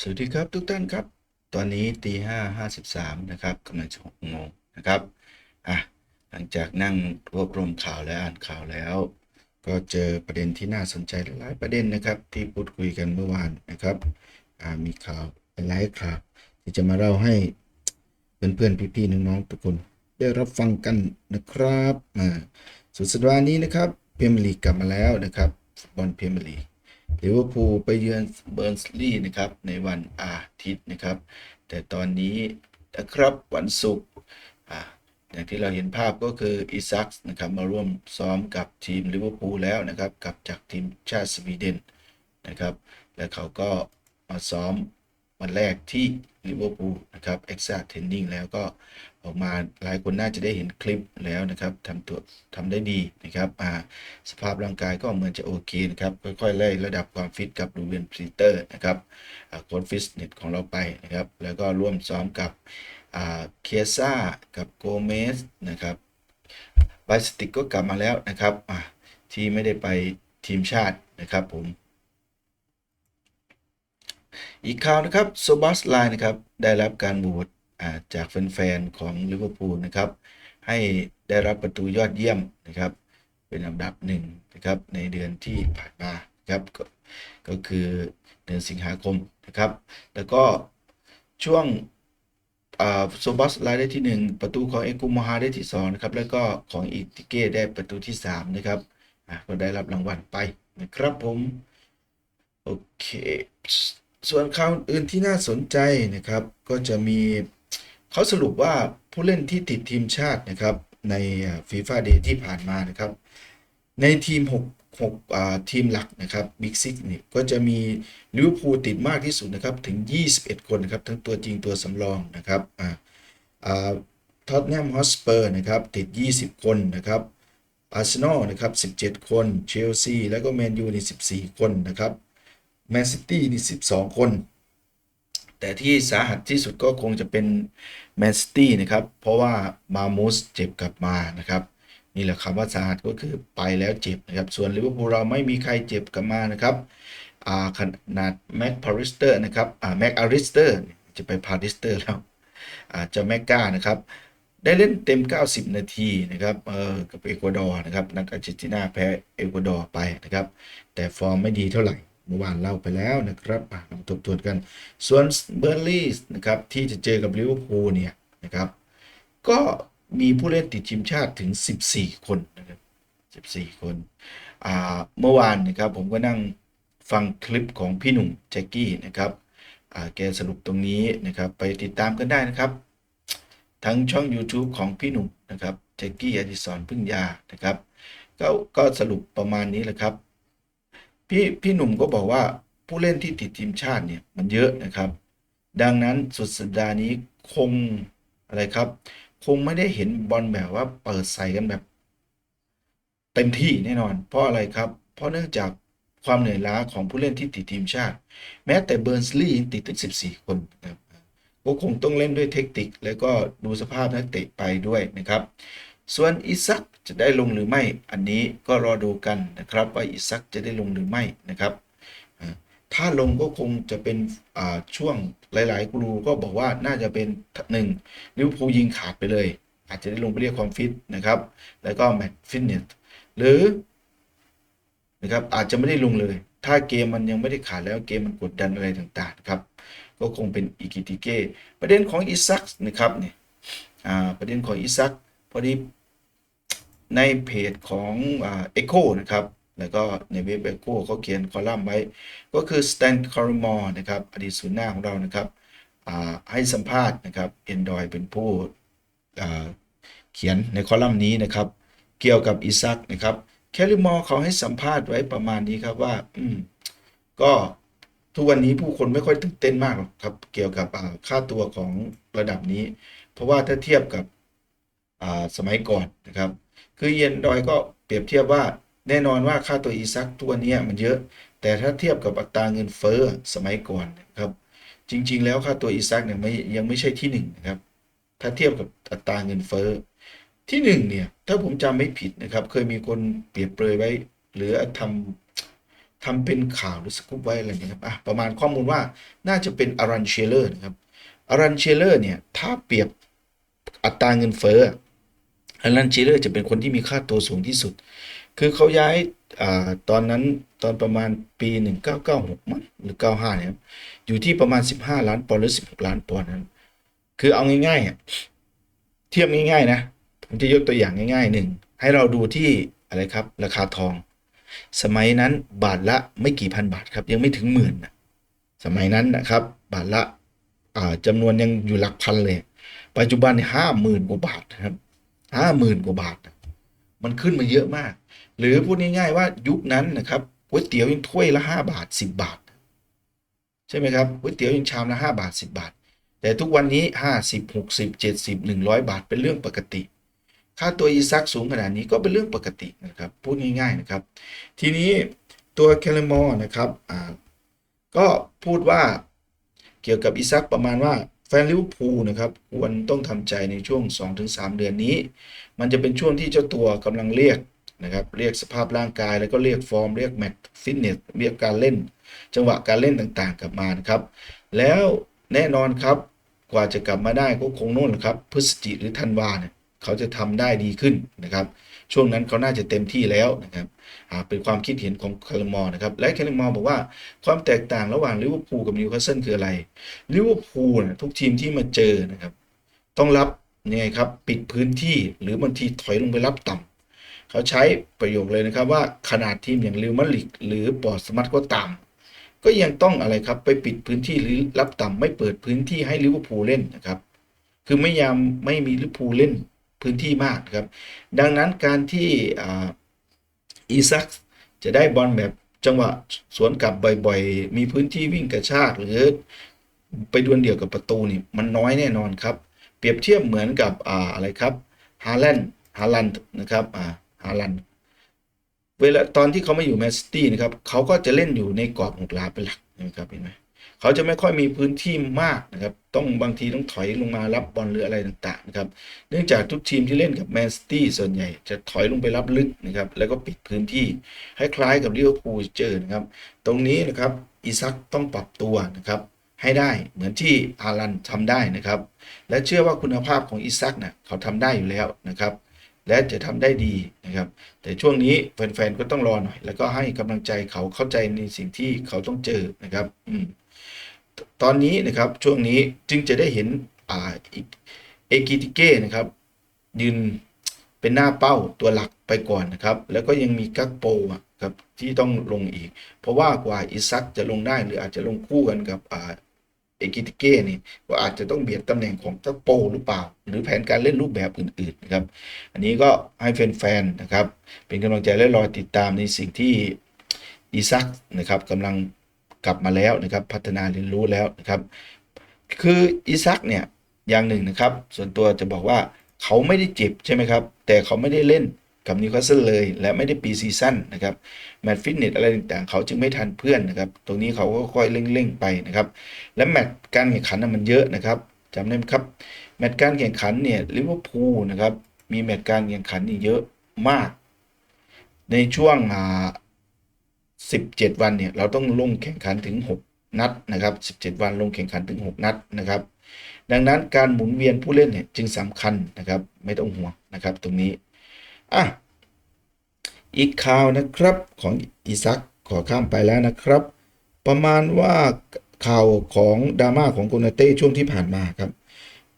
สวัสดีครับทุกท่านครับ ตอนนี้ตีห้าห้าสิบสามนะครับกำลังจะหกโมงนะครับอะหลังจากนั่งรวบรวมข่าวและอ่านข่าวแล้ว ก็เจอประเด็นที่น่าสนใจหลายประเด็นนะครับ ที่พูดคุยกันเมื่อวานนะครับอ่ามีข่าวหลายข่าวที่จะมาเล่าให้เพื่อนๆพี่ๆน้องๆทุกคนได้รับฟังกันนะครับอ่าสุดสัปดาห์นี้นะครับเพรียร์ลีกลับมาแล้วนะครับฟุตบอลเพรียร์ลีก ลิเวอร์พูลไปเยือนเบิร์นสลีย์นะครับในวันอาทิตย์นะครับ แต่ตอนนี้นะครับวันศุกร์อย่างที่เราเห็นภาพก็คืออิซักนะครับมาร่วมซ้อมกับทีมลิเวอร์พูลแล้วนะครับกับจากทีมชาติสวีเดนนะครับ และเขาก็มาซ้อมวันแรกที่ลิเวอร์พูลนะครับเอ็กซ์เทนนิ่งแล้วก็ ออกมาหลายคนน่าจะได้เห็นคลิปแล้วนะครับทำตัวทำได้ดีนะครับอ่าสภาพร่างกายก็เหมือนจะโอเคนะครับค่อยๆไล่ระดับความฟิตกับลูเวนพรีเตอร์นะครับโค้ชฟิตเนสของเราไปนะครับแล้วก็ร่วมซ้อมกับเคียซ่ากับโกเมสนะครับไบสติกก็กลับมาแล้วนะครับที่ไม่ได้ไปทีมชาตินะครับผมอีกข่าวนะครับโซบัสไลน์นะครับได้รับการโหวต จากแฟนๆของลิเวอร์พูลนะครับ ให้ได้รับประตูยอดเยี่ยมนะครับ เป็นอันดับหนึ่งนะครับในเดือนที่ผ่านมาครับก็ก็คือเดือนสิงหาคมนะครับ แล้วก็ช่วงโซบัสไลได้ที่ 1 ประตูของเอกุมฮาได้ที่2นะครับแล้วก็ของอิติเก้ได้ประตูที่ 3 นะครับอะก็ได้รับรางวัลไปนะครับผมโอเค ส่วนข่าวอื่นที่น่าสนใจนะครับ ก็จะมี เขาสรุปว่าผู้เล่นที่ติดทีมชาตินะครับในฟีฟ่าเดย์ที่ผ่านมานะครับ ในทีม 6 6ทีมหลักนะครับบิ๊กซิกนี่ก็จะมีลิเวอร์พูลติดมากที่สุดนะครับ ถึง 21 คนนะครับ ทั้งตัวจริงตัวสำรองนะครับอ่าอ่าท็อตแนมฮอสเปอร์นะครับติด 20 คนนะครับอาร์เซนอลนะครับ 17 คน เชลซี แล้วก็แมนยูนี่ 14 คนนะครับแมนซิตี้นี่ 12 คน แต่ที่สาหัสที่สุดก็คงจะเป็น แมนซิตี้นะครับ เพราะว่ามามูสเจ็บกลับมานะครับ นี่แหละคำว่าสาหัสก็คือไปแล้วเจ็บนะครับ ส่วนลิเวอร์พูลเราไม่มีใครเจ็บกลับมานะครับขนาดแม็กพาริสเตอร์นะครับแม็กอาริสเตอร์จะไปพาริสเตอร์แล้วจะแม็กกานะครับ ได้เล่นเต็ม 90 นาทีนะครับเออกับเอกวาดอร์นะครับนัดอาร์เจนตินาแพ้เอกวาดอร์ไปนะครับ แต่ฟอร์มไม่ดีเท่าไหร่ เมื่อวานเล่าไปแล้วนะครับลองทบทวนกัน ส่วนเบอร์ลี่นะครับที่จะเจอกับลิเวอร์พูลเนี่ยนะครับก็มีผู้เล่นติดทีมชาติถึง 14 คนนะครับ14 คนอ่าเมื่อวานนะครับผมก็นั่งฟังคลิปของพี่หนุ่มแจ็กกี้นะครับอ่าแกสรุปตรงนี้นะครับไปติดตามกันได้นะครับ ทั้งช่อง YouTube ของพี่หนุ่มนะครับแจ็กกี้อดิศรพึ่งยานะครับก็ก็สรุปประมาณนี้แหละครับ พี่พี่หนุ่มก็บอกว่าผู้เล่นที่ติดทีมชาติเนี่ยมันเยอะนะครับ ดังนั้นสุดสัปดาห์นี้คงอะไรครับ คงไม่ได้เห็นบอลแบบว่าเปิดใส่กันแบบ เต็มที่แน่นอน เพราะอะไรครับ เพราะเนื่องจากความเหนื่อยล้าของผู้เล่นที่ติดทีมชาติ แม้แต่เบิร์นสลีย์ติดถึง 14 คนนะครับก็คงต้องเล่นด้วยเทคนิคแล้วก็ดูสภาพนักเตะไปด้วยนะครับ ส่วนอิซักจะได้ลงหรือไม่ อันนี้ก็รอดูกันนะครับว่าอิซักจะได้ลงหรือไม่นะครับ ถ้าลงก็คงจะเป็นช่วงหลาย ๆ กรูก็บอกว่าน่าจะเป็นหนึ่งลิวพูยิงขาดไปเลย อาจจะได้ลงไปเรียกความฟิตนะครับ แล้วก็แมตช์ฟิตเนสหรือนะครับอาจจะไม่ได้ลงเลย ถ้าเกมมันยังไม่ได้ขาดแล้วเกมมันกดดันอะไรต่างๆครับ ก็คงเป็นอิกิติเก้ประเด็นของอิซักนะครับเนี่ยประเด็นของอิซักพอดี ในเพจของเอ็กโคนะครับ แล้วก็ในเว็บเอ็กโคเขาเขียนคอลัมน์ไว้ ก็คือสแตนคาร์มอร์นะครับ อดีตศูนย์หน้าของเรานะครับให้สัมภาษณ์นะครับเอนดอยเป็นผู้เขียนในคอลัมน์นี้นะครับ เกี่ยวกับอิซักนะครับแคลิมอร์เขาให้สัมภาษณ์ไว้ประมาณนี้ครับว่าอืมก็ทุกวันนี้ผู้คนไม่ค่อยตื่นเต้นมากหรอกครับ เกี่ยวกับค่าตัวของระดับนี้ เพราะว่าถ้าเทียบกับสมัยก่อนนะครับ คือเยนดอยก็เปรียบเทียบว่าแน่นอนว่าค่าตัวอีซักตัวนี้มันเยอะ แต่ถ้าเทียบกับอัตราเงินเฟ้อสมัยก่อนครับ จริง ๆ แล้วค่าตัวอีซักเนี่ยไม่ยังไม่ใช่ที่หนึ่งนะครับถ้าเทียบกับอัตราเงินเฟ้อที่หนึ่งเนี่ยถ้าผมจำไม่ผิดนะครับ เคยมีคนเปรียบเปรยไว้ หรือทำทำเป็นข่าวหรือสกู๊ปไว้อะไรเนี่ยครับอะประมาณข้อมูลว่าน่าจะเป็นอารันเชลเลอร์นะครับอารันเชลเลอร์เนี่ยถ้าเปรียบอัตราเงินเฟ้อารันชลเลอร์จะเป็นคนที่มีค่าตัวสูงที่สุด คือเขาย้ายอตอนนั้นตอนประมาณปี 1996มั้งหรือ 95เนี่ยอยู่ที่ประมาณ 15 ล้านปอนด์หรือ 16 ล้านปอนด์นั้น คือเอาง่ายๆอะเทียบง่ายๆนะผมจะยกตัวอย่างง่ายๆหนึ่งให้เราดูที่อะไรครับ ราคาทอง สมัยนั้นบาทละไม่กี่พันบาทครับ ยังไม่ถึงหมื่นนะสมัยนั้นนะครับ บาทละอ่าจำนวนยังอยู่หลักพันเลย ปัจจุบันห้าหมื่นกว่าบาทนะครับ ห้าหมื่นกว่าบาท มันขึ้นมาเยอะมาก หรือพูดง่ายๆว่ายุคนั้นนะครับก๋วยเตี๋ยวยังถ้วยละห้าบาทสิบบาท ใช่ไหมครับก๋วยเตี๋ยวยังชามละห้าบาทสิบบาท แต่ทุกวันนี้ห้าสิบหกสิบเจ็ดสิบหนึ่งร้อยบาทเป็นเรื่องปกติ ค่าตัวอีซักสูงขนาดนี้ก็เป็นเรื่องปกตินะครับพูดง่ายๆนะครับ ทีนี้ตัวแคลมอร์นะครับก็พูดว่าเกี่ยวกับอีซักประมาณว่า แฟนลิเวอร์พูลนะครับควรต้องทำใจในช่วง 2-3 เดือนนี้ มันจะเป็นช่วงที่เจ้าตัวกำลังเรียกนะครับเรียกสภาพร่างกายแล้วก็เรียกฟอร์ม เรียกแมตฟิตเนสเรียกการเล่น จังหวะการเล่นต่างๆ กลับมานะครับ แล้วแน่นอนครับกว่าจะกลับมาได้ก็คงโน่นครับพฤศจิหรือธันวาเนี่ยเขาจะทำได้ดีขึ้นนะครับ ช่วงนั้นเขาน่าจะเต็มที่แล้วนะครับเป็นความคิดเห็นของคาร์มอนะครับและคาร์มอบอกว่าความแตกต่างระหว่างลิเวอร์พูลกับนิวคาสเซิลคืออะไรลิเวอร์พูลทุกทีมที่มาเจอนะครับต้องรับยังไงครับปิดพื้นที่หรือบางทีถอยลงไปรับต่ำเขาใช้ประโยคเลยนะครับว่าขนาดทีมอย่างลิวมาริกหรือปอร์สมัตก็ตามก็ยังต้องอะไรครับไปปิดพื้นที่หรือรับต่ำไม่เปิดพื้นที่ให้ลิเวอร์พูลเล่นนะครับ คือไม่ยามไม่มีลิเวอร์พูลเล่น พื้นที่มากครับ ดังนั้นการที่อีซักจะได้บอลแบบจังหวะสวนกลับบ่อยๆ มีพื้นที่วิ่งกระชากหรือไปดวลเดี่ยวกับประตูนี่มันน้อยแน่นอนครับ เปรียบเทียบเหมือนกับอ่าอะไรครับฮาแลนด์ฮาลันด์นะครับอ่าฮาลันด์เวลาตอนที่เขามาอยู่แมนซิตี้นะครับเขาก็จะเล่นอยู่ในกรอบหกหลาเป็นหลักนะครับเห็นไหม เขาจะไม่ค่อยมีพื้นที่มากนะครับ ต้องบางทีต้องถอยลงมารับบอลหรืออะไรต่างๆนะครับ เนื่องจากทุกทีมที่เล่นกับแมนซิตี้ส่วนใหญ่จะถอยลงไปรับลึกนะครับ แล้วก็ปิดพื้นที่คล้ายๆกับลิเวอร์พูลเจอนะครับ ตรงนี้นะครับอีซักต้องปรับตัวนะครับให้ได้เหมือนที่อารันทำได้นะครับ และเชื่อว่าคุณภาพของอิซักเนี่ยเขาทำได้อยู่แล้วนะครับ และจะทำได้ดีนะครับ แต่ช่วงนี้แฟนๆก็ต้องรอหน่อย แล้วก็ให้กำลังใจเขาเข้าใจในสิ่งที่เขาต้องเจอนะครับอืม ตอนนี้นะครับช่วงนี้จึงจะได้เห็นอ่าเอกิติเก้นะครับ ยืนเป็นหน้าเป้าตัวหลักไปก่อนนะครับ แล้วก็ยังมีกักโปะครับที่ต้องลงอีก เพราะว่ากว่าอิซักจะลงได้หรืออาจจะลงคู่กันกับอ่าเอกิติเก้นี่ก็อาจจะต้องเบียดตำแหน่งของกักโปหรือเปล่า หรือแผนการเล่นรูปแบบอื่นๆนะครับ อันนี้ก็ให้แฟนๆนะครับ เป็นกำลังใจและรอติดตามในสิ่งที่อิซักนะครับกำลัง กลับมาแล้วนะครับ พัฒนาเรียนรู้แล้วนะครับ คืออิซักเนี่ยอย่างหนึ่งนะครับ ส่วนตัวจะบอกว่าเขาไม่ได้เจ็บใช่ไหมครับ แต่เขาไม่ได้เล่นกับนิวคาสเซิลเลย และไม่ได้ปีซีซั่นนะครับแมตช์ฟิตเนสอะไรต่างๆ เขาจึงไม่ทันเพื่อนนะครับ ตรงนี้เขาก็ค่อยเร่งๆไปนะครับ และแมตช์การแข่งขันมันเยอะนะครับจำได้ไหมครับ แมตช์การแข่งขันเนี่ยลิเวอร์พูลนะครับมีแมตช์การแข่งขันนี่เยอะมาก ในช่วงอ่า 17 วันเนี่ยเราต้องลงแข่งขันถึง 6 นัดนะครับ17 วันลงแข่งขันถึง 6 นัดนะครับ ดังนั้นการหมุนเวียนผู้เล่นเนี่ยจึงสำคัญนะครับไม่ต้องห่วงนะครับตรงนี้อะอีกข่าวนะครับของอีซักขอข้ามไปแล้วนะครับ ประมาณว่าข่าวของดราม่าของกูนาเต้ช่วงที่ผ่านมาครับ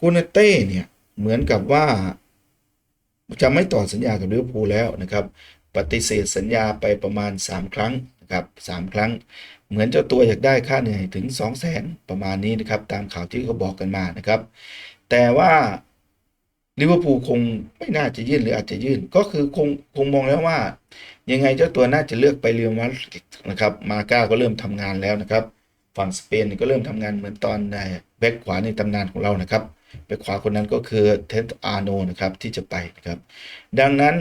กูนาเต้เนี่ยเหมือนกับว่าจะไม่ต่อสัญญากับลิเวอร์พูลแล้วนะครับ ปฏิเสธสัญญาไปประมาณ 3 ครั้ง นะครับ3ครั้ง เหมือนเจ้าตัวอยากได้ค่าเหนื่อยถึง 2 0 0แสนประมาณนี้นะครับตามข่าวที่เขาบอกกันมานะครับ แต่ว่าลิเวอร์พูลคงไม่น่าจะยื่นหรืออาจจะยื่น ก็คือคงคงมองแล้วว่า ยังไงเจ้าตัวน่าจะเลือกไปเรียลมาดริดนะครับมาก้าก็เริ่มทำงานแล้วนะครับ ฝั่งสเปนก็เริ่มทำงานเหมือนตอนในแบ็กขวาในตำนานของเรานะครับแบ็กขวาคนนั้นก็คือเทนอาร์โนนะครับที่จะไปนะครับ ดังนั้น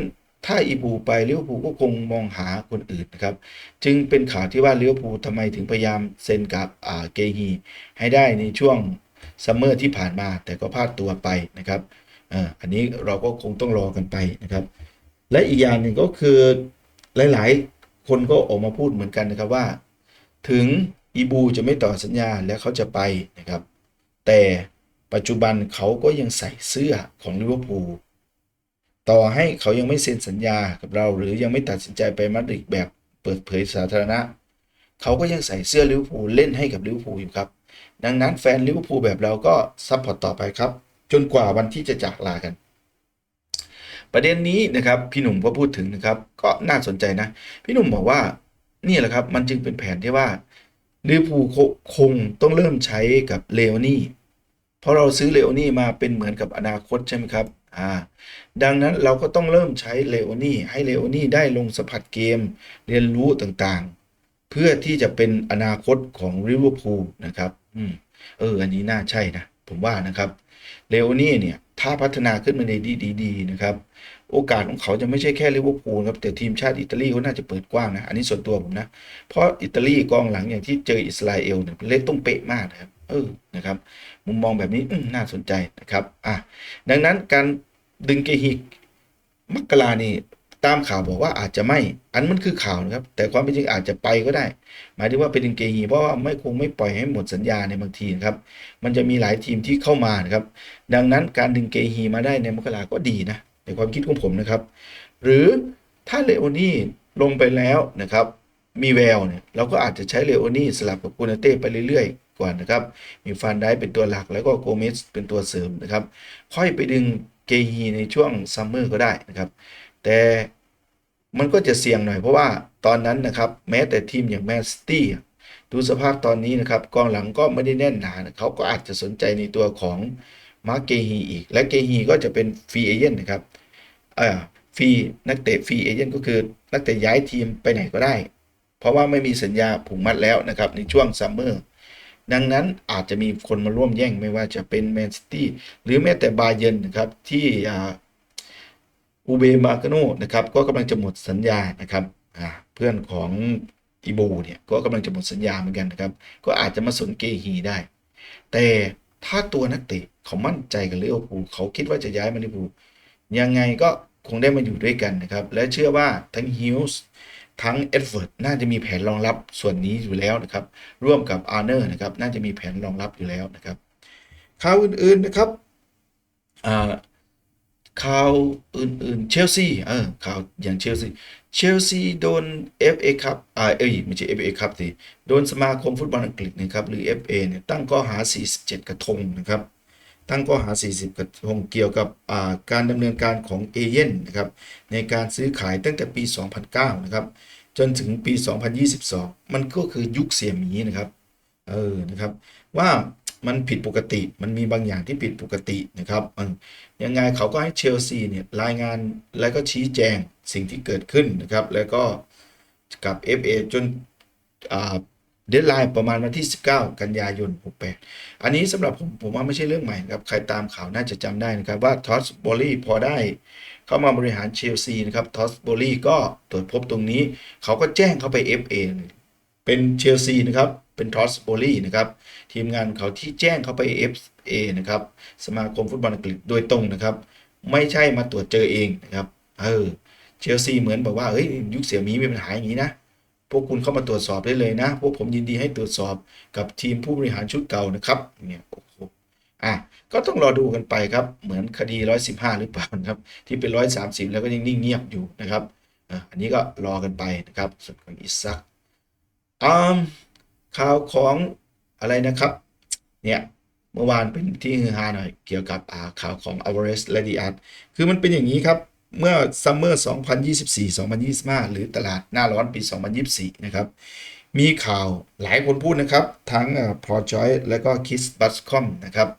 ถ้าอีบูไปลิเวอร์พูลก็คงมองหาคนอื่นนะครับ จึงเป็นข่าวที่ว่าลิเวอร์พูลทำไมถึงพยายามเซ็นกับเกฮีให้ได้ในช่วงซัมเมอร์ที่ผ่านมา แต่ก็พลาดตัวไปนะครับอ,อันนี้เราก็คงต้องรอกันไปนะครับ และอีกอย่างหนึ่งก็คือหลายๆ คนก็ออกมาพูดเหมือนกันนะครับว่า ถึงอีบูจะไม่ต่อสัญญาและเขาจะไปนะครับ แต่ปัจจุบันเขาก็ยังใส่เสื้อของลิเวอร์พูล ต่อให้เขายังไม่เซ็นสัญญากับเรา หรือยังไม่ตัดสินใจไปมาดริดแบบเปิดเผยสาธารณะ เขาก็ยังใส่เสื้อลิเวอร์พูลเล่นให้กับลิเวอร์พูลอยู่ครับ ดังนั้นแฟนลิเวอร์พูลแบบเราก็ซัพพอร์ตต่อไปครับ จนกว่าวันที่จะจากลากัน ประเด็นนี้นะครับพี่หนุ่มก็พูดถึงนะครับ ก็น่าสนใจนะ พี่หนุ่มบอกว่านี่แหละครับมันจึงเป็นแผนที่ว่าลิเวอร์พูลคงต้องเริ่มใช้กับเลโอนี่เพราะเราซื้อเลโอนี่มาเป็นเหมือนกับอนาคตใช่ไหมครับ อ่าดังนั้นเราก็ต้องเริ่มใช้เลโอนี่ให้เลโอนี่ได้ลงสัมผัสเกมเรียนรู้ต่างๆ เพื่อที่จะเป็นอนาคตของลิเวอร์พูลนะครับอืมเอออันนี้น่าใช่นะ ผมว่านะครับเลโอนี่เนี่ยถ้าพัฒนาขึ้นมาในดีๆนะครับ โอกาสของเขาจะไม่ใช่แค่ลิเวอร์พูลครับ แต่ทีมชาติอิตาลีเขาน่าจะเปิดกว้างนะ อันนี้ส่วนตัวผมนะ เพราะอิตาลีกองหลังอย่างที่เจออิสราเอลเนี่ยเล่นต้องเป๊ะมากนะครับ เออนะครับ มุมมองแบบนี้น่าสนใจนะครับอะดังนั้นการดึงเกฮิกมักกลานี่ตามข่าวบอกว่าอาจจะไม่ อันมันคือข่าวนะครับ แต่ความเป็นจริงอาจจะไปก็ได้ หมายถึงว่าเป็นดึงเกฮีเพราะว่าไม่คงไม่ปล่อยให้หมดสัญญาในบางทีนะครับ มันจะมีหลายทีมที่เข้ามานะครับ ดังนั้นการดึงเกฮีมาได้ในมกราก็ดีนะ ในความคิดของผมนะครับ หรือถ้าเลโอนี่ลงไปแล้วนะครับ มีแววเนี่ยเราก็อาจจะใช้เลโอนี่สลับกับกูนาเต้ไปเรื่อยๆ ก่อนนะครับ มีฟันได้เป็นตัวหลักแล้วก็โกเมสเป็นตัวเสริมนะครับ ค่อยไปดึงเกฮีในช่วงซัมเมอร์ก็ได้นะครับ แต่มันก็จะเสี่ยงหน่อยเพราะว่าตอนนั้นนะครับแม้แต่ทีมอย่างแมนซิตี้ดูสภาพตอนนี้นะครับกองหลังก็ไม่ได้แน่นหนานะเขาก็อาจจะสนใจในตัวของมาร์เกฮีอีก และเกฮีก็จะเป็นฟรีเอเจนต์นะครับเอ่อฟรีนักเตะฟรีเอเจนต์ก็คือนักเตะย้ายทีมไปไหนก็ได้ เพราะว่าไม่มีสัญญาผูกมัดแล้วนะครับในช่วงซัมเมอร์ดังนั้นอาจจะมีคนมาร่วมแย่งไม่ว่าจะเป็นแมนซิตี้หรือแม้แต่บาเยร์นนะครับที่อูเบมาโกโนนะครับก็กำลังจะหมดสัญญานะครับเพื่อนของอีโบเนี่ยก็กำลังจะหมดสัญญาเหมือนกันนะครับ ก็อาจจะมาสนเกฮีได้ แต่ถ้าตัวนักเตะเขามั่นใจกับลิเวอร์พูลเขาคิดว่าจะย้ายมาลิเวอร์พูลยังไงก็คงได้มาอยู่ด้วยกันนะครับ และเชื่อว่าทั้งฮิลส์ ทั้งเอ็ดเวิร์ดน่าจะมีแผนรองรับส่วนนี้อยู่แล้วนะครับ ร่วมกับอาร์เนอร์นะครับ น่าจะมีแผนรองรับอยู่แล้วนะครับ ข่าวอื่นๆนะครับข่าวอื่นๆเชลซีเออข่าวอย่างเชลซีเชลซีโดน FA ครับอ่าเอ้ยไม่ใช่ FA ครับสิโดนสมาคมฟุตบอลอังกฤษนะครับหรือ FA เนี่ยตั้งข้อหา 47 กระทงนะครับ ตั้งข้อหา 40 กระทงเกี่ยวกับการดำเนินการของเอเย่นนะครับในการซื้อขายตั้งแต่ปี 2009 นะครับ จนถึงปี 2022 มันก็คือยุคเสี่ยหมีนะครับเออนะครับว่ามันผิดปกติมันมีบางอย่างที่ผิดปกตินะครับยังไงเขาก็ให้เชลซีเนี่ยรายงานแล้วก็ชี้แจงสิ่งที่เกิดขึ้นนะครับ แล้วก็กับ FA จน เดดไลน์ประมาณวันที่ 19 กันยายน 68 อันนี้สำหรับผมผมว่าไม่ใช่เรื่องใหม่ครับ ใครตามข่าวน่าจะจำได้นะครับ ว่าทอสบอลี่พอได้เข้ามาบริหารเชลซีนะครับทอสบอลี่ก็ตรวจพบตรงนี้ เขาก็แจ้งเข้าไป FA เป็นเชลซีนะครับเป็นทอสโบลี่นะครับทีมงานเขาที่แจ้งเขาไป FA นะครับสมาคมฟุตบอลอังกฤษโดยตรงนะครับ ไม่ใช่มาตรวจเจอเองนะครับเออเชลซีเหมือนบอกว่าเฮ้ยยุคเสี่ยมีมีปัญหาอย่างนี้นะ พวกคุณเข้ามาตรวจสอบได้เลยนะ พวกผมยินดีให้ตรวจสอบกับทีมผู้บริหารชุดเก่านะครับเนี่ยโอ้โหอะก็ต้องรอดูกันไปครับ เหมือนคดี 115 หรือเปล่าครับ ที่เป็น 130 แล้วก็ยังนิ่งเงียบอยู่นะครับอันนี้ก็รอกันไปนะครับส่วนของอิซักอืมข่าวของอะไรนะครับ เนี่ยเมื่อวานเป็นที่ฮือฮาหน่อยเกี่ยวกับข่าวของอเวอเรสและดีอาร์คือมันเป็นอย่างนี้ครับ เมื่อซัมเมอร์ 2024-2025 หรือตลาดหน้าร้อนปี 2024 นะครับ มีข่าวหลายคนพูดนะครับ ทั้งพอจอยและก็คิสบัสคอมนะครับ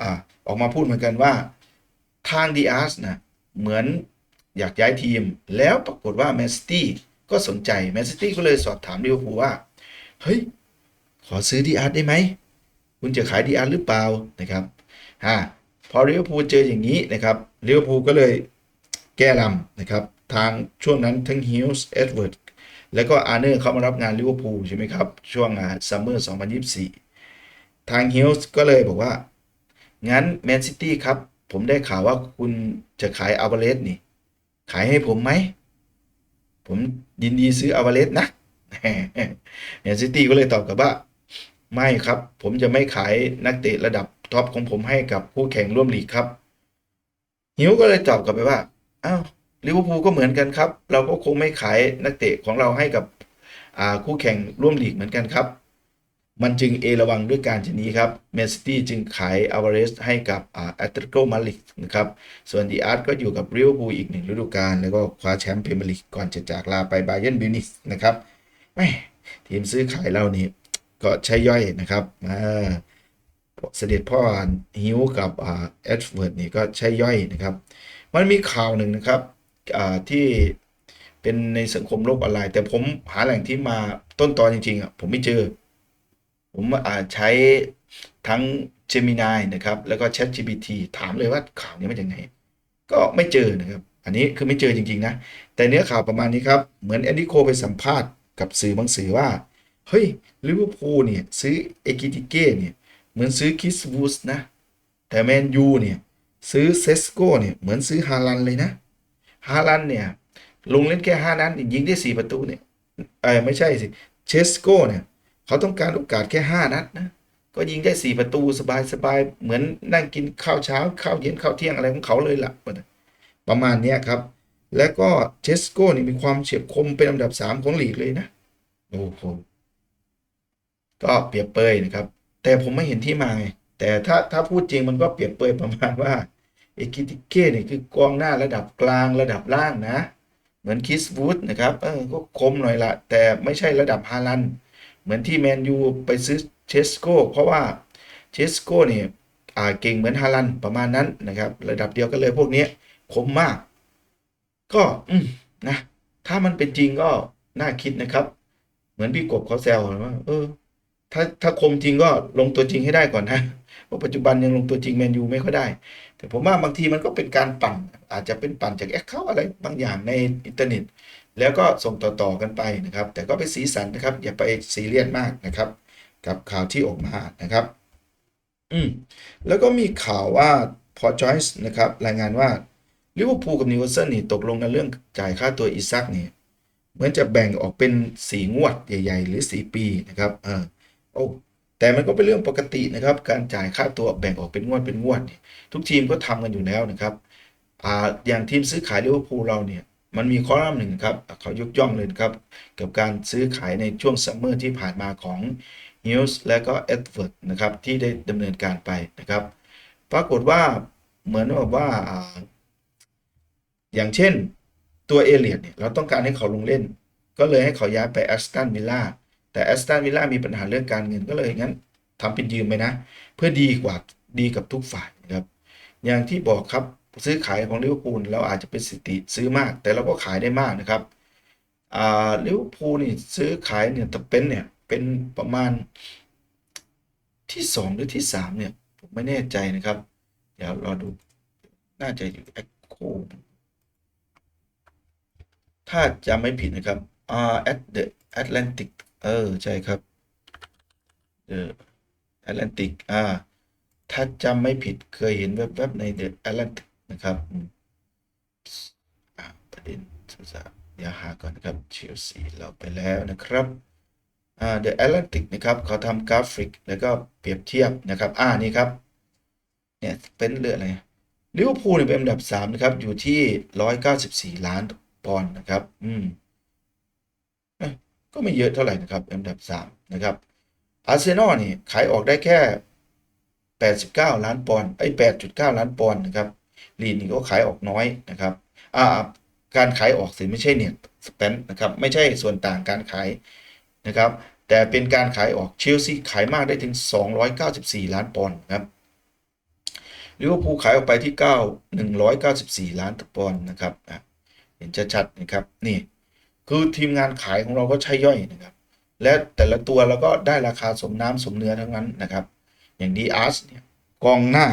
อออกมาพูดเหมือนกันว่าทางดีอาร์สนะเหมือนอยากย้ายทีม แล้วปรากฏว่าแมนซิตี้ก็สนใจแมนซิตี้ก็เลยสอบถามลิเวอร์พูลว่า เฮ้ย ขอซื้อดีอาร์ได้ไหม คุณจะขายดีอาร์หรือเปล่านะครับฮะพอลิเวอร์พูลเจออย่างนี้นะครับลิเวอร์พูลก็เลย แก้ลำนะครับทางช่วงนั้นทั้งฮิลส์เอ็ดเวิร์ดแล้วก็อาร์เนอร์เข้ามารับงานลิเวอร์พูลใช่ไหมครับ ช่วงซัมเมอร์ 2024 ทางฮิลส์ก็เลยบอกว่า งั้นแมนซิตี้ครับ ผมได้ข่าวว่าคุณจะขายอัลเบเลสนี่ ขายให้ผมไหม ผมยินดีซื้ออ v วาเลสนะแมนซิตี้ก็เลยตอบกลับว่า ไม่ครับ ผมจะไม่ขายนักเตะระดับท็อปของผมให้กับคู่แข่งร่วมลีกครับฮิวก็เลยตอบกลับไปว่า อ้าวลิเวอร์พูลก็เหมือนกันครับ เราก็คงไม่ขายนักเตะของเราให้กับคู่แข่งร่วมลีกเหมือนกันครับ มันจึงเอระวังด้วยการชนี้ครับแมนซิตี้จึงขายอ v วาเรสให้กับแอตเลติโกมาดริดนะครับ ส่วนดีอาร์ตก็อยู่กับลิเวอร์พูลอีกหนึ่งฤดูกาลแล้วก็คว้าแชมป์พรีเมียร์ลีกก่อนจะจากลาไปบาเยิร์นบิวนิกนะครับแม่ทีมซื้อขายเรานี่ก็ใช้ย่อยนะครับอ่าเสด็จพ่อฮิวกับอ่าแอดเวิร์ดนี่ก็ใช้ย่อยนะครับ มันมีข่าวหนึ่งนะครับที่เป็นในสังคมโลกออนไลน์ แต่ผมหาแหล่งที่มาต้นตอนจริงๆอะผมไม่เจอ ผมอใช้ทั้ง Gemini นะครับ แล้วก็ ChatGPT ถามเลยว่าข่าวนี้มาจากไหน ก็ไม่เจอนะครับ อันนี้คือไม่เจอจริงๆนะ แต่เนื้อข่าวประมาณนี้ครับ เหมือนแอนดี้โคไปสัมภาษณ์กับสื่อบางสื่อว่า เฮ้ยลิเวอร์พูลเนี่ย ซื้อเอกิติเก้เนี่ย เหมือนซื้อคิสวูสนะ แต่แมนยูเนี่ย ซื้อเซสโก้เนี่ยเหมือนซื้อฮาลันเลยนะฮาลันเนี่ยลงเล่นแค่ห้านัดยิงได้สี่ประตูเนี่ยเออไม่ใช่สิเชสโก้เนี่ยเขาต้องการโอกาสแค่ห้านัดนะก็ยิงได้สี่ประตูสบายสบายเหมือนนั่งกินข้าวเช้าข้าวเย็นข้าวเที่ยงอะไรของเขาเลยล่ะประมาณนี้ครับ และก็เชสโก้นี่มีความเฉียบคมเป็นอันดับสามของลีกเลยนะโอ้โหก็เปรียบเปยนะครับ แต่ผมไม่เห็นที่มาไง แต่ถ้าถ้าพูดจริงมันก็เปรียบเปยประมาณว่าเอกิติเก้เนี่ยคือกองหน้าระดับกลางระดับล่างนะ เหมือนคิสวูดนะครับเออก็คมหน่อยละ แต่ไม่ใช่ระดับฮาลัน เหมือนที่แมนยูไปซื้อเชสโกเพราะว่าเชสโกเนี่ยอ่าเก่งเหมือนฮาลันประมาณนั้นนะครับ ระดับเดียวกันเลยพวกนี้คมมาก ก็อืมนะถ้ามันเป็นจริงก็น่าคิดนะครับ เหมือนพี่กบเขาแซวว่าเออ ถ้าถ้าคมจริงก็ลงตัวจริงให้ได้ก่อนนะเพราะปัจจุบันยังลงตัวจริงแมนยูไม่ค่อยได้ แต่ผมว่าบางทีมันก็เป็นการปั่น อาจจะเป็นปั่นจากแอคเคาท์อะไรบางอย่างในอินเทอร์เน็ต แล้วก็ส่งต่อๆกันไปนะครับ แต่ก็เป็นสีสันนะครับ อย่าไปซีเรียสมากนะครับ กับข่าวที่ออกมานะครับอืมแล้วก็มีข่าวว่าพอจอยส์นะครับรายงานว่าลิเวอร์พูลกับนิวคาสเซิลนี่ตกลงกันเรื่องจ่ายค่าตัวอีซักนี่เหมือนจะแบ่งออกเป็นสีงวดใหญ่ ๆ หรือสีปีนะครับเออ โอ้แต่มันก็เป็นเรื่องปกตินะครับ การจ่ายค่าตัวแบ่งออกเป็นงวดเป็นงวด ทุกทีมก็ทำกันอยู่แล้วนะครับอ่าอย่างทีมซื้อขายลิเวอร์พูลเราเนี่ยมันมีข้อลัมน์หนึ่งครับเขายกย่องเลยครับกับการซื้อขายในช่วงซัมเมอร์ที่ผ่านมาของฮิลส์และก็เอ็ดเวิร์ดนะครับที่ได้ดำเนินการไปนะครับ ปรากฏว่าเหมือนแบบว่าอ่า อย่างเช่นตัวเอเลียดเนี่ยเราต้องการให้เขาลงเล่น ก็เลยให้เขาย้ายไปแอสตันวิลล่า แต่แอสตันวิลล่ามีปัญหาเรื่องการเงินก็เลยงั้นทำเป็นยืมไปนะ เพื่อดีกว่าดีกับทุกฝ่ายนะครับ อย่างที่บอกครับซื้อขายของลิเวอร์พูลเราอาจจะเป็นสิติซื้อมาก แต่เราก็ขายได้มากนะครับอ่าลิเวอร์พูลนี่ซื้อขายเนี่ยตะเป็นเนี่ยเป็นประมาณที่สองหรือที่สามเนี่ย ผมไม่แน่ใจนะครับ เดี๋ยวรอดูน่าจะอยู่แอคโคถ้าจำไม่ผิดนะครับอ่า at the Atlantic เออ ใช่ครับ the Atlantic อ่าถ้าจำไม่ผิดเคยเห็นแวบๆใน the Atlantic นะครับอ่าประเด็นสุสัปเดี๋ยวหาก่อนนะครับเชลซีเราไปแล้วนะครับอ่า the Atlantic นะครับเขาทำกราฟิกแล้วก็เปรียบเทียบนะครับ อ่านี่ครับเนี่ยเป็นเรื่องอะไรลิเวอร์พูลเนี่ยเป็นอันดับ3นะครับอยู่ที่ 194 ล้านปอนด์นะครับ อืม ก็ไม่เยอะเท่าไหร่นะครับอันดับ 3 นะครับอาร์เซนอลนี่ขายออกได้แค่ 89 ล้านปอนด์ไอ้8.9 ล้านปอนด์นะครับลีดนี่ก็ขายออกน้อยนะครับอ่าการขายออกสิไม่ใช่เนี่ยสเปนนะครับไม่ใช่ส่วนต่างการขายนะครับแต่เป็นการขายออกเชลซีขายมากได้ถึง 294 ล้านปอนด์ครับลิเวอร์พูลขายออกไปที่ 9 194 ล้านปอนด์นะครับเห็นชัดๆนะครับนี่ คือทีมงานขายของเราก็ใช้ย่อยนะครับ และแต่ละตัวเราก็ได้ราคาสมน้ำสมเนื้อทั้งนั้นนะครับ อย่างดีอาร์สเนี่ยกองหน้า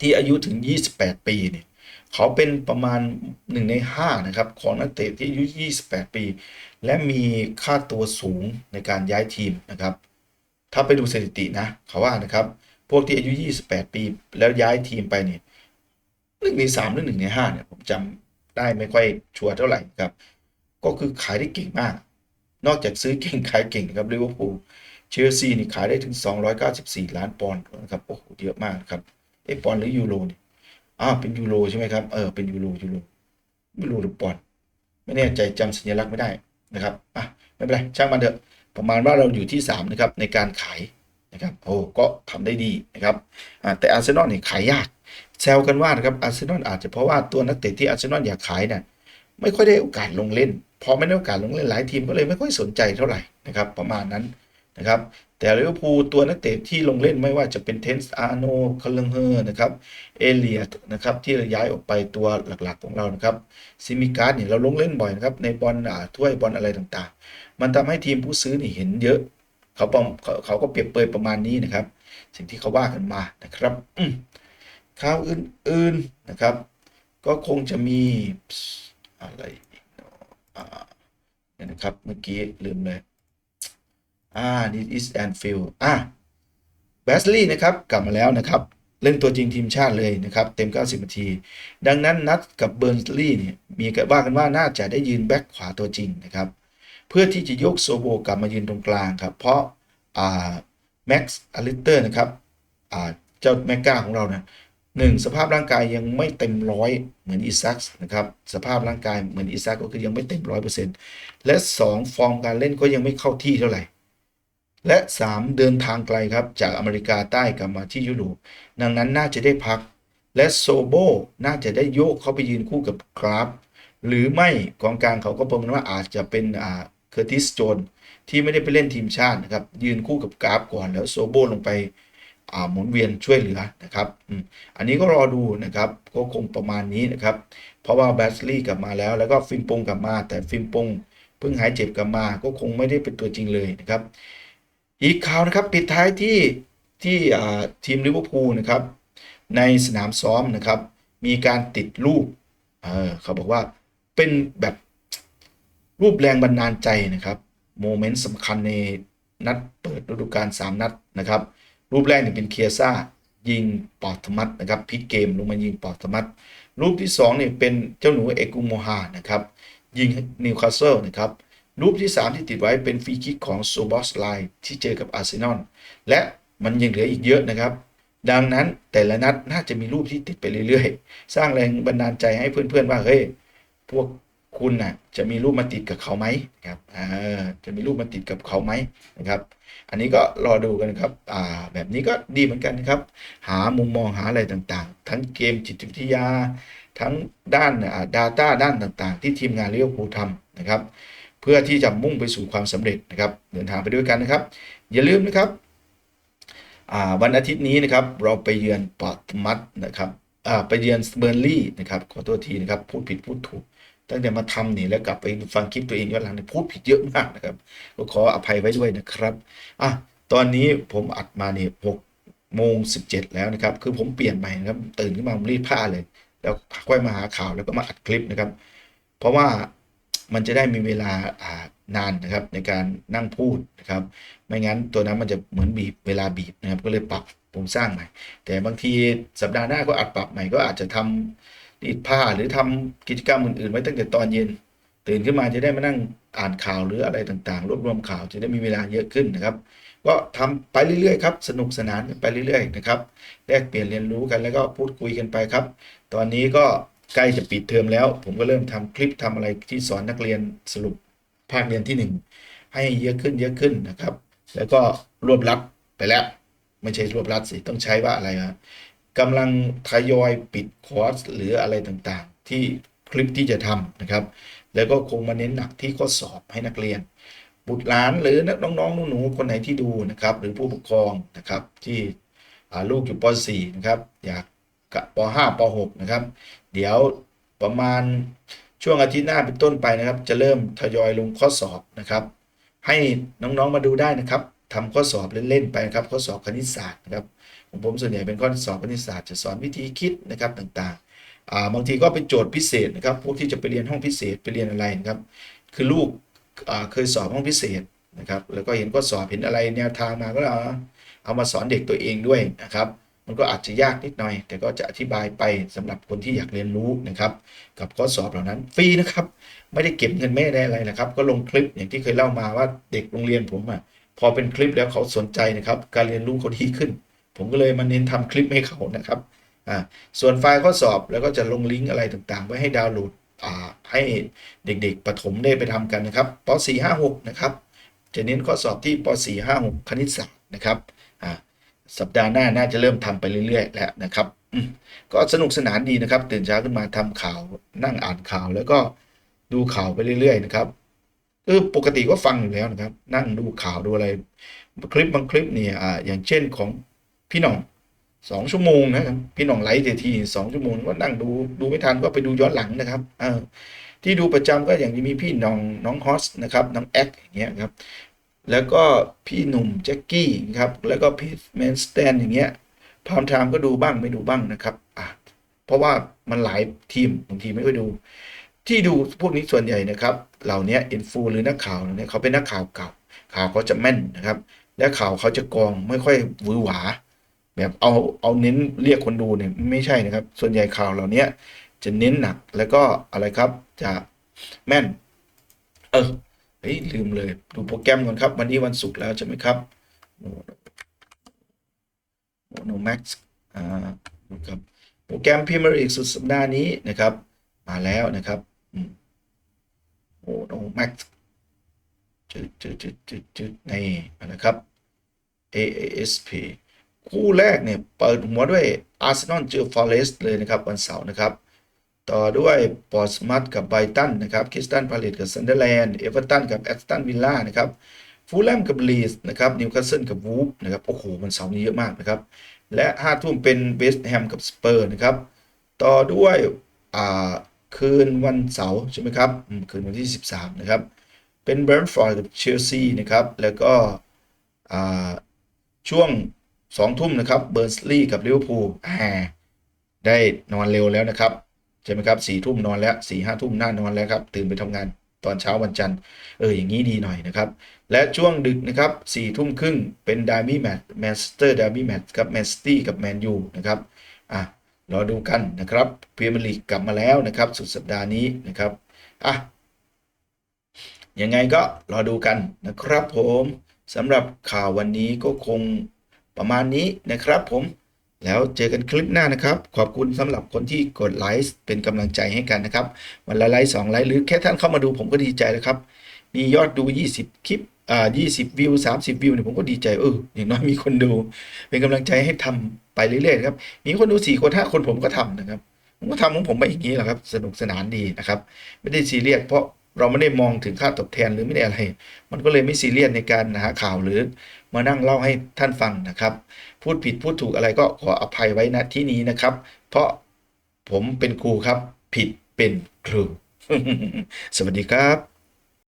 ที่อายุถึง 28 ปีเนี่ยเขาเป็นประมาณ 1 ใน 5 นะครับ ของนักเตะที่อายุ 28 ปี และมีค่าตัวสูงในการย้ายทีมนะครับ ถ้าไปดูสถิตินะเขาว่านะครับ พวกที่อายุ 28 ปี แล้วย้ายทีมไปเนี่ยหนึ่งในสามหรือหนึ่งในห้าเนี่ยผมจำได้ไม่ค่อยชัวร์เท่าไหร่ครับ ก็คือขายได้เก่งมาก นอกจากซื้อเก่งขายเก่งนะครับลิเวอร์พูลเชลซีนี่ขายได้ถึง 294 ล้านปอนด์นะครับโอ้โหเยอะมากครับเอะปอนด์หรือยูโรเนี่ยอ้าวเป็นยูโรใช่ไหมครับเออเป็นยูโรยูโรไม่รู้หรือปอนด์ไม่แน่ใจจำสัญลักษณ์ไม่ได้นะครับอะไม่เป็นไรช่างมันเถอะประมาณว่าเราอยู่ที่ 3 นะครับ ในการขายนะครับโอ้ก็ทำได้ดีนะครับอ่าแต่อาร์เซนอลนี่ขายยากแซวกันว่านะครับอาร์เซนอลอาจจะเพราะว่าตัวนักเตะที่อาร์เซนอลอยากขายเนี่ยไม่ค่อยได้โอกาสลงเล่น พอไม่ได้โอกาสลงเล่นหลายทีมก็เลยไม่ค่อยสนใจเท่าไหร่นะครับประมาณนั้นนะครับแต่ลิเวอร์พูลตัวนักเตะที่ลงเล่นไม่ว่าจะเป็นเทนส์อาร์โนคาเลงเฮอร์นะครับเอเลียตนะครับที่ย้ายออกไปตัวหลักๆของเรานะครับซิมิการ์ดเนี่ยเราลงเล่นบ่อยนะครับในบอลถ้วยบอลอะไรต่างๆ มันทำให้ทีมผู้ซื้อนี่เห็นเยอะ เขาประเขาเขาก็เปรียบเปรยประมาณนี้นะครับ สิ่งที่เขาว่ากันมานะครับข่าวอื่นๆนะครับ ก็คงจะมีอะไร เนี่ยนะครับ เมื่อกี้ลืมเลย อ่า this is Anfield อ่าแบสลีย์นะครับ กลับมาแล้วนะครับ เล่นตัวจริงทีมชาติเลยนะครับ เต็ม 90 นาที ดังนั้นนัดกับเบิร์นลีย์เนี่ยมีกันว่ากันว่าน่าจะได้ยืนแบ็คขวาตัวจริงนะครับ เพื่อที่จะยกโซโบกลับมายืนตรงกลางครับ เพราะอ่าแม็กซ์อลิเตอร์นะครับอ่าเจ้าแมกกาของเรานะ หนึ่งสภาพร่างกายยังไม่เต็มร้อยเหมือนอีซักนะครับสภาพร่างกายเหมือนอีซักก็คือยังไม่เต็มร้อยเปอร์เซ็นต์และ 2 ฟอร์มการเล่นก็ยังไม่เข้าที่เท่าไหร่ และ 3 เดินทางไกลครับจากอเมริกาใต้กลับมาที่ยุโรปดังนั้นน่าจะได้พัก และโซโบน่าจะได้โยกเข้าไปยืนคู่กับกราฟ หรือไม่กองกลางเขาก็ประเมินว่าอาจจะเป็นอ่าเคอร์ติสโจนที่ไม่ได้ไปเล่นทีมชาตินะครับยืนคู่กับกราฟก่อนแล้วโซโบลงไป หมุนเวียนช่วยเหลือนะครับอันนี้ก็รอดูนะครับก็คงประมาณนี้นะครับ เพราะว่าแบสลีย์กลับมาแล้ว แล้วก็ฟิมปงกลับมา แต่ฟิมปงเพิ่งหายเจ็บกลับมา ก็คงไม่ได้เป็นตัวจริงเลยนะครับ อีกข่าวนะครับปิดท้ายที่ที่ทีมลิเวอร์พูลนะครับ ในสนามซ้อมนะครับ มีการติดรูปเเขาบอกว่าเป็นแบบรูปแรงบันดาลใจนะครับโมเมนต์สำคัญในนัดเปิดฤดูกาล3นัดนะครับ รูปแรกเนี่ยเป็นเคียซ่ายิงปอดธมัดนะครับพลิกเกมลงมายิงปอดธมัดรูปที่2เนี่ยเป็นเจ้าหนูเอกุโมฮานะครับยิงนิวคาสเซิลนะครับรูปที่ 3 ที่ติดไว้เป็นฟรีคิกของโซบอสไลน์ที่เจอกับอาร์เซนอลและมันยังเหลืออีกเยอะนะครับ ดังนั้นแต่ละนัดน่าจะมีรูปที่ติดไปเรื่อยๆ สร้างแรงบันดาลใจให้เพื่อนๆว่าเฮ้ยพวก คุณน่ะจะมีรูปมาติดกับเขาไหมครับอ่าจะมีรูปมาติดกับเขาไหมนะครับ อันนี้ก็รอดูกันครับอ่าแบบนี้ก็ดีเหมือนกันครับ หามุมมองหาอะไรต่างๆ ทั้งเกมจิตวิทยา ทั้งด้านอ่า data ด้านต่างๆ ที่ทีมงานเลิเวอร์พูทำนะครับ เพื่อที่จะมุ่งไปสู่ความสำเร็จนะครับ เดินทางไปด้วยกันนะครับ อย่าลืมนะครับวันอาทิตย์นี้นะครับเราไปเยือนปอตมัดนะครับไปเยือนเบอร์ลี่นะครับขอโทษทีนะครับพูดผิดพูดถูก ตั้งแต่มาทำนี่แล้วกลับไปฟังคลิปตัวเองย้อนหลังเนี่ยพูดผิดเยอะมากนะครับ ก็ขออภัยไว้ด้วยนะครับอะตอนนี้ผมอัดมาเนี่ยหกโมงสิบเจ็ดแล้วนะครับ คือผมเปลี่ยนใหม่นะครับ ตื่นขึ้นมาผมรีดผ้าเลย แล้วค่อยมาหาข่าวแล้วก็มาอัดคลิปนะครับ เพราะว่ามันจะได้มีเวลาอ่านานนะครับในการนั่งพูดนะครับ ไม่งั้นตัวนั้นมันจะเหมือนบีบเวลาบีบนะครับ ก็เลยปรับโครงสร้างใหม่ แต่บางทีสัปดาห์หน้าก็อาจปรับใหม่ก็อาจจะทำ รีดผ้าหรือทำกิจกรรมอื่นๆ ไว้ตั้งแต่ตอนเย็น ตื่นขึ้นมาจะได้มานั่งอ่านข่าวหรืออะไรต่างๆ รวบรวมข่าวจะได้มีเวลาเยอะขึ้นนะครับ ก็ทำไปเรื่อยๆครับสนุกสนานไปเรื่อยๆนะครับแลกเปลี่ยนเรียนรู้กันแล้วก็พูดคุยกันไปครับ ตอนนี้ก็ใกล้จะปิดเทอมแล้ว ผมก็เริ่มทำคลิปทำอะไรที่สอนนักเรียนสรุปภาคเรียนที่หนึ่งให้เยอะขึ้นเยอะขึ้นนะครับ แล้วก็รวบรัดไปแล้ว ไม่ใช่รวบรัดสิต้องใช้ว่าอะไรนะ กำลังทยอยปิดคอร์สหรืออะไรต่างๆ ที่คลิปที่จะทำนะครับ แล้วก็คงมาเน้นหนักที่ข้อสอบให้นักเรียน บุตรหลานหรือนักน้องๆหนูๆคนไหนที่ดูนะครับ หรือผู้ปกครองนะครับที่ลูกอยู่ป .4 นะครับอยากกับป .5 ป .6 นะครับ เดี๋ยวประมาณช่วงอาทิตย์หน้าเป็นต้นไปนะครับ จะเริ่มทยอยลงข้อสอบนะครับ ให้น้องๆมาดูได้นะครับทำข้อสอบเล่นๆไปนะครับ ข้อสอบคณิตศาสตร์นะครับ ของผมส่วนใหญ่เป็นข้อสอบคณิตศาสตร์จะสอนวิธีคิดนะครับต่างๆบางทีก็เป็นโจทย์พิเศษนะครับพวกที่จะไปเรียนห้องพิเศษไปเรียนอะไรนะครับ คือลูกเคยสอบห้องพิเศษนะครับแล้วก็เห็นข้อสอบเห็นอะไรแนวทางมาก็เอาเอามาสอนเด็กตัวเองด้วยนะครับมันก็อาจจะยากนิดหน่อย แต่ก็จะอธิบายไปสำหรับคนที่อยากเรียนรู้นะครับ กับข้อสอบเหล่านั้นฟรีนะครับ ไม่ได้เก็บเงินไม่ได้อะไรนะครับ ก็ลงคลิปอย่างที่เคยเล่ามาว่าเด็กโรงเรียนผมอะพอเป็นคลิปแล้วเขาสนใจนะครับ การเรียนรู้เขาดีขึ้น ผมก็เลยมาเน้นทำคลิปให้เขานะครับอ่าส่วนไฟล์ข้อสอบแล้วก็จะลงลิงก์อะไรต่างๆ ไว้ให้ดาวน์โหลดอ่าให้เด็กๆประถมได้ไปทำกันนะครับป .4 5 6 นะครับจะเน้นข้อสอบที่ป .4 5 6 คณิตศาสตร์นะครับอ่าสัปดาห์หน้าน่าจะเริ่มทำไปเรื่อย ๆ แล้วนะครับก็สนุกสนานดีนะครับ ตื่นเช้าขึ้นมาทำข่าวนั่งอ่านข่าวแล้วก็ดูข่าวไปเรื่อย ๆ นะครับเออปกติก็ฟังอยู่แล้วนะครับ นั่งดูข่าวดูอะไร คลิปบางคลิปเนี่ยอ่าอย่างเช่นของ พี่หน่องสองชั่วโมงนะครับพี่หน่องไลฟ์เดทีสองชั่วโมงก็นั่งดูดูไม่ทันก็ไปดูย้อนหลังนะครับเออที่ดูประจำก็อย่างที่มีพี่น้องน้องฮอสนะครับน้องแอคอย่างเงี้ยครับแล้วก็พี่หนุ่มแจ็คกี้ครับแล้วก็พี่แมนสแตนอย่างเงี้ยพามไทม์ก็ดูบ้างไม่ดูบ้างนะครับอะเพราะว่ามันหลายทีมบางทีไม่ค่อยดู ที่ดูพวกนี้ส่วนใหญ่นะครับ เหล่านี้อินฟูหรือนักข่าวเนี่ยเขาเป็นนักข่าวเก่าข่าวเขาจะแม่นนะครับ และข่าวเขาจะกรองไม่ค่อยหวือหวา แบบเอาเอาเน้นเรียกคนดูเนี่ยไม่ใช่นะครับ ส่วนใหญ่ข่าวเหล่านี้จะเน้นหนักแล้วก็อะไรครับจะแม่น เออเฮ้ยลืมเลยดูโปรแกรมก่อนครับ วันนี้วันศุกร์แล้วใช่ไหมครับโมโนแม็กซ์อ่าดูครับโปรแกรมพรีเมียร์ลีกสุดสัปดาห์นี้นะครับ มาแล้วนะครับโมโนแม็กซ์จุดจุดจุดจุดจุดในนะครับ AASP คู่แรกเนี่ยเปิดหัวด้วยอาร์เซนอลเจอฟอเรสต์เลยนะครับวันเสาร์นะครับ ต่อด้วยปอร์สมัตกับไบตันนะครับคิสตันพาเลตกับซันเดอร์แลนด์เอเวอร์ตันกับแอสตันวิลล่านะครับฟูลแลมกับลีสนะครับนิวคาสเซิลกับวูฟนะครับโอ้โหวันเสาร์นี้เยอะมากนะครับ และห้าทุ่มเป็นเวสต์แฮมกับสเปอร์นะครับ ต่อด้วยอ่าคืนวันเสาร์ใช่ไหมครับคืนวันที่ 13 นะครับ เป็นเบิร์นฟอร์ดกับเชลซีนะครับ แล้วก็อ่าช่วง สองทุ่มนะครับเบอร์สลีย์กับลิเวอร์พูลอ่าได้นอนเร็วแล้วนะครับใช่ไหมครับสี่ทุ่มนอนแล้วสี่ห้าทุ่มน่านอนแล้วครับตื่นไปทำงานตอนเช้าวันจันทร์เอออย่างนี้ดีหน่อยนะครับ และช่วงดึกนะครับสี่ทุ่มครึ่งเป็นดาร์บี้แมตช์แมนเชสเตอร์ดาร์บี้แมตช์กับแมนซิตี้กับแมนยูนะครับอะรอดูกันนะครับพรีเมียร์ลีกกลับมาแล้วนะครับสุดสัปดาห์นี้นะครับอะยังไงก็รอดูกันนะครับผมสำหรับข่าววันนี้ก็คง ประมาณนี้นะครับผมแล้วเจอกันคลิปหน้านะครับ ขอบคุณสำหรับคนที่กดไลค์เป็นกำลังใจให้กันนะครับวันละไลค์สองไลค์หรือแค่ท่านเข้ามาดูผมก็ดีใจแล้วครับ มียอดดู 20 คลิปอ่า20วิว 30 วิวเนี่ยผมก็ดีใจเอออย่างน้อยมีคนดู เป็นกำลังใจให้ทำไปเรื่อยๆครับ มีคนดู4คน5คนผมก็ทำนะครับผมก็ทำของผมไปอย่างนี้แหละครับ สนุกสนานดีนะครับ ไม่ได้ซีเรียสเพราะเราไม่ได้มองถึงค่าตอบแทนหรือไม่ได้อะไร มันก็เลยไม่ซีเรียสในการหาข่าวหรือ มานั่งเล่าให้ท่านฟังนะครับ พูดผิดพูดถูกอะไรก็ขออภัยไว้ณที่นี้นะครับ เพราะผมเป็นครูครับ ผิดเป็นครู สวัสดีครับ